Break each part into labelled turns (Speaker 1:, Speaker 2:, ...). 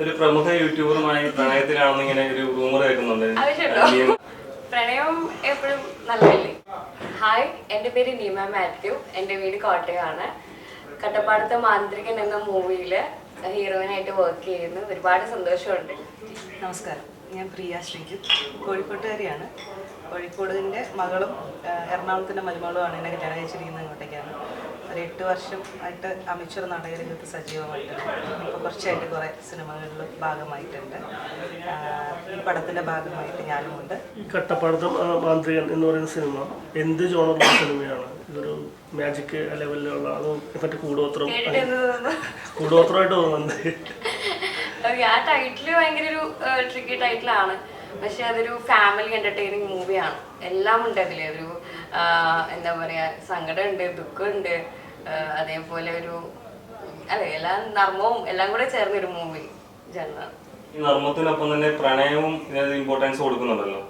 Speaker 1: ഒരു പ്രമുഖ യൂട്യൂബറുമായി പ്രണയത്തിലാണെന്ന് ഇങ്ങനെ ഒരു റൂമർ കേൾക്കുന്നുണ്ട്.
Speaker 2: പ്രണയം എപ്പോഴും നല്ലതല്ലേ? ഹായ് എന്റെ പേര് നീമ മാത്യു. എന്റെ വീട് കോട്ടയമാണ്. കട്ടപ്പാടത്തെ മാന്ത്രികൻ എന്ന മൂവിയിൽ ഹീറോയിനായിട്ട് വർക്ക് ചെയ്യുന്നു. ഒരുപാട് സന്തോഷമുണ്ട്.
Speaker 3: നമസ്കാരം. ഞാൻ പ്രിയ ശ്രീജിത്ത് കോഴിക്കോട്ടുകാരിയാണ്. കോഴിക്കോടിന്റെ മകളും എറണാകുളത്തിന്റെ എറണാകുളത്തിന്റെ മരുമകളുമാണ് എന്നെ കല്യാണം കഴിച്ചിരിക്കുന്നത് ഇങ്ങോട്ടേക്കാണ്. ഒരു എട്ട് വർഷം ആയിട്ട് അമിച്ചർ നാടകരംഗത്ത് സജീവമായിട്ട്. ഇപ്പോൾ കുറച്ചായിട്ട് കുറേ സിനിമകളിലും ഭാഗമായിട്ടുണ്ട്. ഈ പടത്തിന്റെ ഭാഗമായിട്ട് ഞാനുമുണ്ട്
Speaker 4: ഈ കട്ടപ്പാടത്തെ മാന്ത്രികൻ എന്ന് പറയുന്ന സിനിമ എന്ത് ജോണറുള്ള സിനിമയാണ്? ഇതൊരു മാജിക് ലെവലിലുള്ള അതോ മറ്റേ കൂടോത്രം? കൂടോത്രമായിട്ട് തോന്നുന്നുണ്ട്.
Speaker 2: ആ ടൈറ്റിൽ ഭയങ്കര ഒരു ട്രിക്കി ടൈറ്റിലാണ് പക്ഷെ അതൊരു ഫാമിലി എന്റർടൈനിങ് മൂവിയാണ് എല്ലാം ഉണ്ട് അതിൽ ഒരു എന്താ പറയാ സങ്കടമുണ്ട് ദുഃഖമുണ്ട് അതേപോലെ ഒരു അതെ എല്ലാം നർമ്മവും എല്ലാം കൂടെ ചേർന്ന ഒരു മൂവി ജന്മ.
Speaker 1: ഈ നർമ്മത്തിനൊപ്പം തന്നെ പ്രണയവും ഇമ്പോർട്ടൻസ് കൊടുക്കുന്നുണ്ടല്ലോ.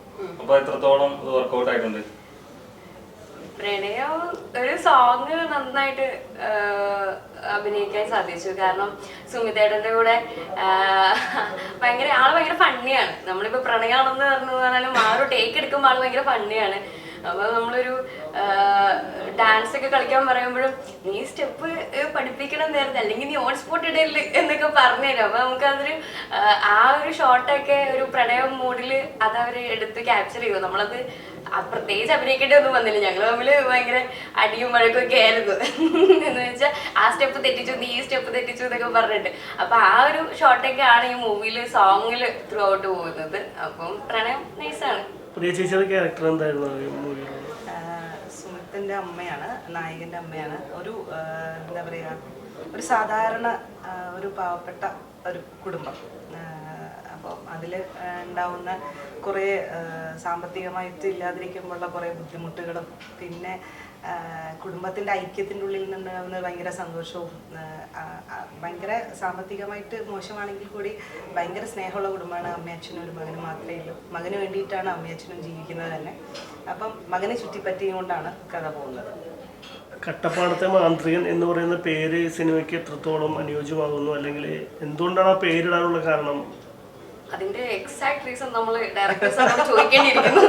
Speaker 1: അപ്പൊ എത്രത്തോളം വർക്ക്ഔട്ട് ആയിട്ടുണ്ട്?
Speaker 2: പ്രണയം ഒരു സോങ് നന്നായിട്ട് അഭിനയിക്കാൻ സാധിച്ചു. കാരണം സുമിതേടന്റെ കൂടെ ഭയങ്കര ആൾ ഭയങ്കര ഫണ്ണിയാണ് നമ്മളിപ്പോ പ്രണയമാണെന്ന് പറഞ്ഞു പറഞ്ഞാലും ആ ഒരു ടേക്ക് എടുക്കുമ്പോൾ ആൾ ഭയങ്കര ഫണ്ണിയാണ് അപ്പൊ നമ്മളൊരു ഡാൻസ് ഒക്കെ കളിക്കാൻ പറയുമ്പോഴും നീ സ്റ്റെപ്പ് പഠിപ്പിക്കണം നേരത്തെ അല്ലെങ്കിൽ നീ ഓൺ സ്പോട്ട് ഇടയിൽ എന്നൊക്കെ പറഞ്ഞുതരും അപ്പൊ നമുക്കതൊരു അതൊരു ആ ഒരു ഷോട്ടൊക്കെ ഒരു പ്രണയം മൂഡിൽ അത് അവർ എടുത്ത് ക്യാപ്ചർ ചെയ്തു. നമ്മളത് പ്രത്യേകിച്ച് അഭിനയിക്കേണ്ടി ഒന്നും വന്നില്ല. ഞങ്ങൾ തമ്മിൽ ഭയങ്കര അടിയും വഴക്കും ഒക്കെ ആയിരുന്നു. എന്ന് വെച്ചാൽ ആ സ്റ്റെപ്പ് തെറ്റിച്ചു നീ ഈ സ്റ്റെപ്പ് തെറ്റിച്ചു എന്നൊക്കെ പറഞ്ഞിട്ട്. അപ്പൊ ആ ഒരു ഷോട്ടൊക്കെ ആണ് ഈ മൂവിയിൽ സോങ്ങിൽ ത്രൂ ഔട്ട് പോകുന്നത്. അപ്പം പ്രണയം നൈസാണ്
Speaker 4: ക്യാരക്ടർ എന്തായിരുന്നു
Speaker 3: സുമിത്തിന്റെ അമ്മയാണ് നായകന്റെ അമ്മയാണ്. ഒരു എന്താ പറയുക ഒരു സാധാരണ ഒരു പാവപ്പെട്ട ഒരു കുടുംബം. അപ്പോൾ അതിൽ ഉണ്ടാവുന്ന കുറേ സാമ്പത്തികമായിട്ട് ഇല്ലാതിരിക്കുമ്പോഴുള്ള കുറേ ബുദ്ധിമുട്ടുകളും പിന്നെ കുടുംബത്തിന്റെ ഐക്യത്തിന്റെ ഉള്ളിൽ നിന്നുണ്ടാകുന്ന ഭയങ്കര സന്തോഷവും ഭയങ്കര സാമ്പത്തികമായിട്ട് മോശമാണെങ്കിൽ കൂടി ഭയങ്കര സ്നേഹമുള്ള കുടുംബമാണ് അമ്മയച്ഛനും ഒരു മകനും മാത്രമേ ഉള്ളൂ. മകന് വേണ്ടിയിട്ടാണ് അമ്മയച്ഛനും ജീവിക്കുന്നത് തന്നെ. അപ്പം മകനെ ചുറ്റിപ്പറ്റിയുകൊണ്ടാണ് കഥ പോകുന്നത്.
Speaker 4: കട്ടപ്പാടത്തെ മാന്ത്രികൻ എന്ന് പറയുന്ന പേര് സിനിമയ്ക്ക് എത്രത്തോളം അനുയോജ്യമാകുന്നു? അല്ലെങ്കിൽ എന്തുകൊണ്ടാണ് ആ പേരിടാനുള്ള കാരണം?
Speaker 2: അതിന്റെ എക്സാക്ട് റീസൺ നമ്മൾ ഡയറക്ടേഴ്സ് ചോദിക്കേണ്ടിയിരിക്കുന്നു.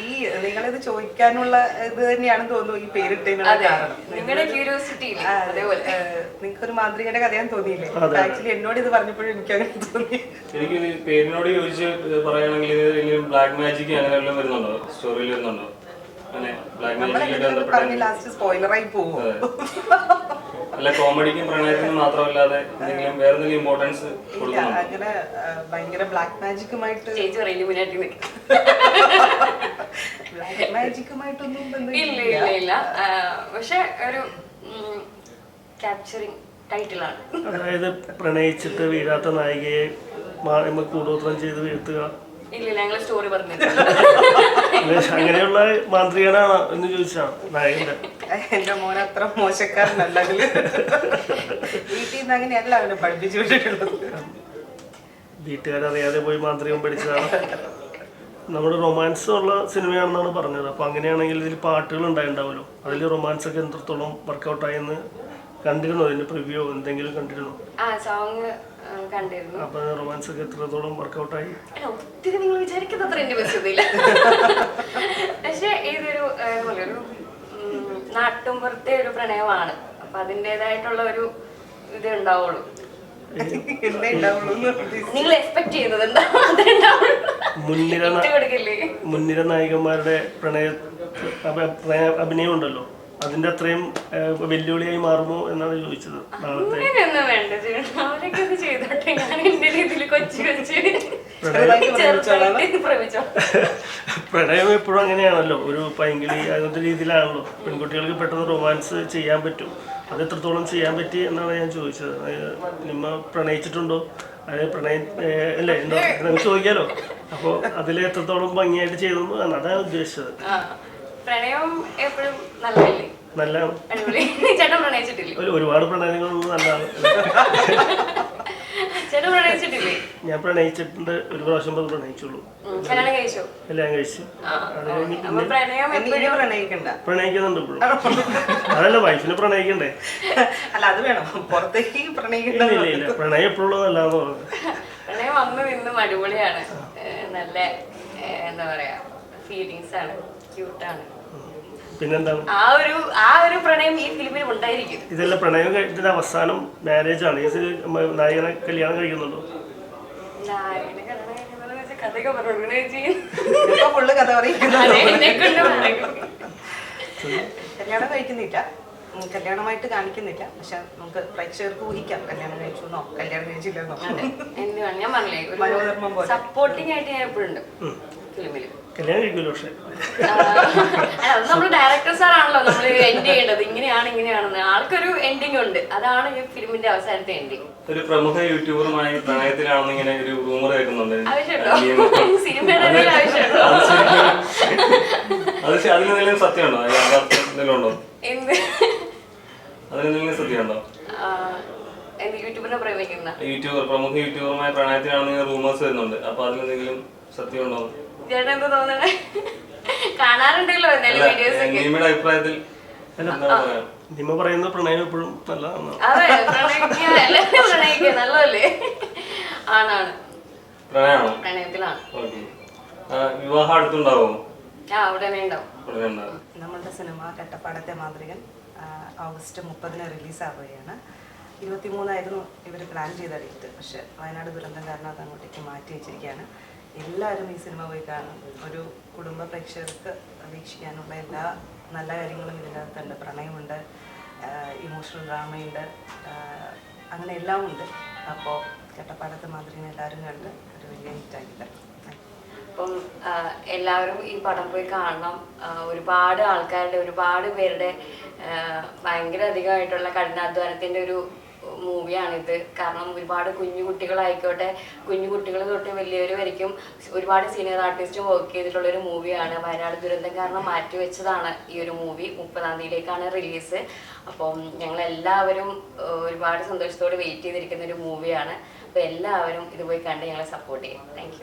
Speaker 3: ഈ നിങ്ങളിത് ചോദിക്കാനുള്ള ഇത് തന്നെയാണെന്ന് തോന്നുന്നു ഈ പേരിട്ടതിനുള്ള കാരണം.
Speaker 2: നിങ്ങളുടെ ക്യൂരിയോസിറ്റി അതേപോലെ.
Speaker 3: നിങ്ങൾക്ക് ഒരു മാന്ത്രികന്റെ കഥയാൻ തോന്നിയില്ലേ? ആക്ച്വലി എന്നോട് ഇത് പറഞ്ഞപ്പോഴും എനിക്ക് അങ്ങനെ തോന്നി.
Speaker 1: എനിക്ക് ഈ പേരിനോട് യോജിച്ച് പറയുകയാണെങ്കിൽ ഇതിൽ ബ്ലാക്ക് മാജിക് അങ്ങനെ വല്ലതും വരുന്നുണ്ടോ? സ്റ്റോറിയിൽ വരുന്നുണ്ടോ? അങ്ങനെ ബ്ലാക്ക് മാജിക്
Speaker 3: ലാസ്റ്റ് സ്പോയിലറായി പോകും.
Speaker 1: അല്ല കോമഡിക്കും പ്രണയത്തിനും മാത്രമല്ലാതെ എന്തെങ്കിലും വേറെ എന്തെങ്കിലും ഇമ്പോർട്ടൻസ്
Speaker 3: അങ്ങനെ ഭയങ്കര ബ്ലാക്ക് മാജിക്കുമായിട്ട്
Speaker 2: ചേച്ചി പറയില്ല മുന്നാട്ടി
Speaker 3: ബ്ലാക്ക് മാജിക്കുമായിട്ടൊന്നും
Speaker 2: ഇല്ല ഇല്ല ഇല്ല. പക്ഷെ ഒരു ക്യാപ്ചറിങ് ടൈറ്റിലാണ്
Speaker 4: അതായത് പ്രണയിച്ചിട്ട് വീഴാത്ത നായികയെ കൂടോത്രം ചെയ്ത് വീഴ്ത്തുക.
Speaker 2: ഇല്ല ഇല്ല ഞങ്ങൾ സ്റ്റോറി പറഞ്ഞു
Speaker 4: അങ്ങനെ അങ്ങനെയുള്ള മാന്ത്രികനാണ് എന്ന് ചോദിച്ചാണ് നായകന്റെ.
Speaker 3: എന്റെ മോൻ അത്ര മോശക്കാരനല്ല വീട്ടിൽ നിന്ന് അങ്ങനെയല്ല അവനെ പഠിപ്പിച്ചു വിട്ടിട്ടുള്ളത്.
Speaker 4: വീട്ടുകാരറിയാതെ പോയി മാന്ത്രികം പഠിച്ചതാണ്. നമ്മുടെ റൊമാൻസ് ഉള്ള സിനിമയാണെന്നാണ് പറഞ്ഞത്. അപ്പോൾ അങ്ങനെയാണെങ്കിൽ ഇതിൽ പാട്ടുകൾ ഉണ്ടായിട്ടുണ്ടാവുമല്ലോ അതിൽ റൊമാൻസ് ഒക്കെ എത്രത്തോളം വർക്കൗട്ടായി എന്ന് കണ്ടിരുന്നോ? അതിന്റെ പ്രിവ്യൂ എന്തെങ്കിലും കണ്ടിരുന്നോ?
Speaker 2: ആ സോങ് കണ്ടിരുന്നു.
Speaker 4: അപ്പോൾ റൊമാൻസ് ഒക്കെ എത്രത്തോളം വർക്കൗട്ടായി
Speaker 2: ആയി ഒത്തിരി നിങ്ങൾ വിചാരിക്കുന്നത്ര എന്റെ പക്ഷേ പക്ഷെ ഇതൊരു ഇതുപോലെ ഒരു നാട്ടുമ്പുറത്തെ ഒരു പ്രണയമാണ്. അപ്പൊ അതിന്റെതായിട്ടുള്ള ഒരു ഇത് ഉണ്ടാവുള്ളൂ. നിങ്ങൾ എക്സ്പെക്ട് ചെയ്യുന്നത് എന്താ?
Speaker 4: മുൻനിര
Speaker 2: കൊടുക്കില്ലേ?
Speaker 4: മുൻനിര നായികന്മാരുടെ പ്രണയ അഭിനയം ഉണ്ടല്ലോ. അതിന്റെ അത്രയും വെല്ലുവിളിയായി മാറുമോ എന്നാണ് ചോദിച്ചത് നാളത്തെ. പ്രണയം എപ്പോഴും അങ്ങനെയാണല്ലോ. ഒരു പൈങ്കിളി അങ്ങനത്തെ രീതിയിലാണല്ലോ. പെൺകുട്ടികൾക്ക് പെട്ടെന്ന് റൊമാൻസ് ചെയ്യാൻ പറ്റും. അത് എത്രത്തോളം ചെയ്യാൻ പറ്റി എന്നാണ് ഞാൻ ചോദിച്ചത്. നിമ്മ പ്രണയിച്ചിട്ടുണ്ടോ? അതായത് പ്രണയം അല്ലേ എന്തോ നമുക്ക് ചോദിക്കാലോ? അപ്പോൾ അതിൽ എത്രത്തോളം ഭംഗിയായിട്ട് ചെയ്തു അതാണ് ഉദ്ദേശിച്ചത്.
Speaker 2: പ്രണയം എപ്പോഴും നല്ലതല്ലേ?
Speaker 4: നല്ല
Speaker 2: ചേട്ടൻ പ്രണയിച്ചിട്ടില്ലേ?
Speaker 4: ഒരുപാട് പ്രണയങ്ങളൊന്നും നല്ലതാണ്.
Speaker 2: ചേട്ടൻ പ്രണയിച്ചിട്ടില്ലേ?
Speaker 4: ഞാൻ പ്രണയിച്ചിട്ടുണ്ട് ഒരു പ്രാവശ്യം പോലും പ്രണയിച്ചുള്ളൂ.
Speaker 2: കല്യാണം കഴിച്ചു?
Speaker 4: എല്ലാം കഴിച്ച്. അത് കഴിഞ്ഞ്
Speaker 2: അപ്പൊ പ്രണയം
Speaker 3: പ്രണയിക്കണ്ട.
Speaker 4: പ്രണയിക്കുന്നുണ്ട് ഇപ്പോഴും. അതല്ല വൈഫിനെ പ്രണയിക്കണ്ടേ?
Speaker 3: അല്ല അത് വേണം. പുറത്തേക്ക്
Speaker 4: ഇല്ല പ്രണയം എപ്പോഴുള്ളതല്ലാന്ന് പറഞ്ഞത്
Speaker 2: പ്രണയം വന്നു നിന്നും അടിപൊളിയാണ്. ഏഹ് നല്ല ഏഹ് എന്താ പറയാ ഫീലിങ്സ് ആണ്. ക്യൂട്ടാണ്
Speaker 4: പിന്നെന്താണ്?
Speaker 2: ആ ഒരു ആ ഒരു പ്രണയം ഈ ഫിലിമിൽ ഉണ്ടായിരിക്കും.
Speaker 4: ഇതെല്ലാം പ്രണയം കഴിഞ്ഞിട്ട് അവസാനം മാരേജ് ആണ്. നായകനെ കല്യാണം കഴിക്കുന്നുണ്ടോ?
Speaker 2: കല്യാണം
Speaker 3: കഴിക്കുന്നില്ല. കല്യാണമായിട്ട് കാണിക്കുന്നില്ല. പക്ഷെ നമുക്ക് പ്രേക്ഷകർക്ക് ഊഹിക്കാം. കല്യാണം കഴിച്ചു എന്നോ കല്യാണം കഴിച്ചില്ലെന്നോ?
Speaker 2: എന്തുവാണ്? ഞാൻ പറഞ്ഞില്ലേ
Speaker 3: സപ്പോർട്ടിംഗ്
Speaker 2: ഒരു
Speaker 3: പോലെ.
Speaker 2: സപ്പോർട്ടിങ് ആയിട്ട് ഞാൻ എപ്പോഴും ഉണ്ട്. ഫിലിമിൽ
Speaker 4: കല്യാണം കഴിക്കുമല്ലോ പക്ഷെ.
Speaker 2: അത് നമ്മൾ ഡയറക്ടർ സാറാണല്ലോ നമ്മൾ എൻഡ് ചെയ്യേണ്ടത്. ഇങ്ങനെയാണ് ഇങ്ങനെയാണെന്ന്. ആൾക്കൊരു എൻഡിങ് ഉണ്ട്. അതാണ് ഈ ഫിലിമിന്റെ അവസാനത്തെ എൻഡിങ്
Speaker 1: ഒരു പ്രമുഖ യൂട്യൂബറുമായി പ്രണയത്തിലാണെന്ന് ഇങ്ങനെ ഒരു റൂമർ കേൾക്കുന്നുണ്ട്.
Speaker 2: ആവശ്യമുണ്ടോ? സിനിമയുടെ ഇടയിൽ ആവശ്യമുണ്ടോ?
Speaker 1: അത് സത്യമുണ്ടോ? യാഥാർത്ഥ്യം എന്തെങ്കിലും ഉണ്ടോ?
Speaker 2: എന്ത്?
Speaker 1: അതിലെന്തെങ്കിലും സത്യമുണ്ടോ?
Speaker 2: ആ, എന്ത് യൂട്യൂബിനെ പ്രേമിക്കുന്ന?
Speaker 1: യൂട്യൂബർ പ്രമുഖ യൂട്യൂബറുമായി പ്രണയത്തിലാണെന്ന് റൂമേഴ്സ് വരുന്നുണ്ട്. അപ്പൊ അതിലെന്തെങ്കിലും സത്യമുണ്ടോ
Speaker 2: ചേട്ടൻ എന്താ തോന്നണേ? കാണാറുണ്ടല്ലോ എന്തായാലും വീഡിയോസ് ഒക്കെ.
Speaker 1: അഭിപ്രായത്തിൽ എന്താ പറയാ?
Speaker 4: നിമ്മ പറയുന്ന പ്രണയം എപ്പോഴും നല്ലതാണ്.
Speaker 2: അതെ പ്രണയിക്കുക എല്ലാവരും പ്രണയിക്കുക നല്ലതല്ലേ? ആണാണ്.
Speaker 1: പ്രണയമാണോ?
Speaker 2: പ്രണയത്തിലാണ്.
Speaker 1: ഓക്കെ. വിവാഹം അടുത്തുണ്ടാവോ?
Speaker 2: ആ ഉടനെ ഉണ്ടാവും.
Speaker 1: ഉടനെ ഉണ്ടാവും.
Speaker 3: നമ്മളുടെ സിനിമ കട്ടപ്പാടത്തെ മാന്ത്രികൻ ആ, ഓഗസ്റ്റ് മുപ്പതിന് റിലീസ് ആവുകയാണ് ഇരുപത്തിമൂന്നായിരുന്നു ഇവർ പ്ലാൻ ചെയ്ത ഡേറ്റ്. പക്ഷെ വയനാട് ദുരന്തം കാരണം അത് അങ്ങോട്ടേക്ക് മാറ്റി വെച്ചിരിക്കുകയാണ്. എല്ലാവരും ഈ സിനിമ പോയി കാണും. ഒരു കുടുംബ പ്രേക്ഷകർക്ക് വീക്ഷിക്കാനുള്ള എല്ലാ നല്ല കാര്യങ്ങളും ഇതിനകത്തുണ്ട് പ്രണയമുണ്ട് ഇമോഷണൽ ഡ്രാമയുണ്ട് അങ്ങനെ എല്ലാം ഉണ്ട്. അപ്പോൾ കട്ടപ്പാടത്തെ മാതിരി എല്ലാവരും കണ്ട് ഒരു വലിയ ഹിറ്റാക്കിയിട്ട്
Speaker 2: അപ്പം എല്ലാവരും ഈ പടം പോയി കാണണം. ഒരുപാട് ആൾക്കാരുടെ ഒരുപാട് പേരുടെ ഭയങ്കര അധികമായിട്ടുള്ള കഠിനാധ്വാനത്തിന്റെ ഒരു മൂവിയാണിത്. കാരണം ഒരുപാട് കുഞ്ഞു കുട്ടികളായിക്കോട്ടെ കുഞ്ഞു കുട്ടികൾ തൊട്ട് വലിയവർ വരയ്ക്കും ഒരുപാട് സീനിയർ ആർട്ടിസ്റ്റും വർക്ക് ചെയ്തിട്ടുള്ള ഒരു മൂവിയാണ് വയനാട് ദുരന്തം കാരണം മാറ്റിവെച്ചതാണ് ഈ ഒരു മൂവി. മുപ്പതാം തീയതിയിലേക്കാണ് റിലീസ് അപ്പം ഞങ്ങൾ എല്ലാവരും ഒരുപാട് സന്തോഷത്തോടെ വെയിറ്റ് ചെയ്തിരിക്കുന്ന ഒരു മൂവിയാണ്. അപ്പോൾ എല്ലാവരും ഇത് പോയി കണ്ട് ഞങ്ങളെ സപ്പോർട്ട് ചെയ്യും താങ്ക്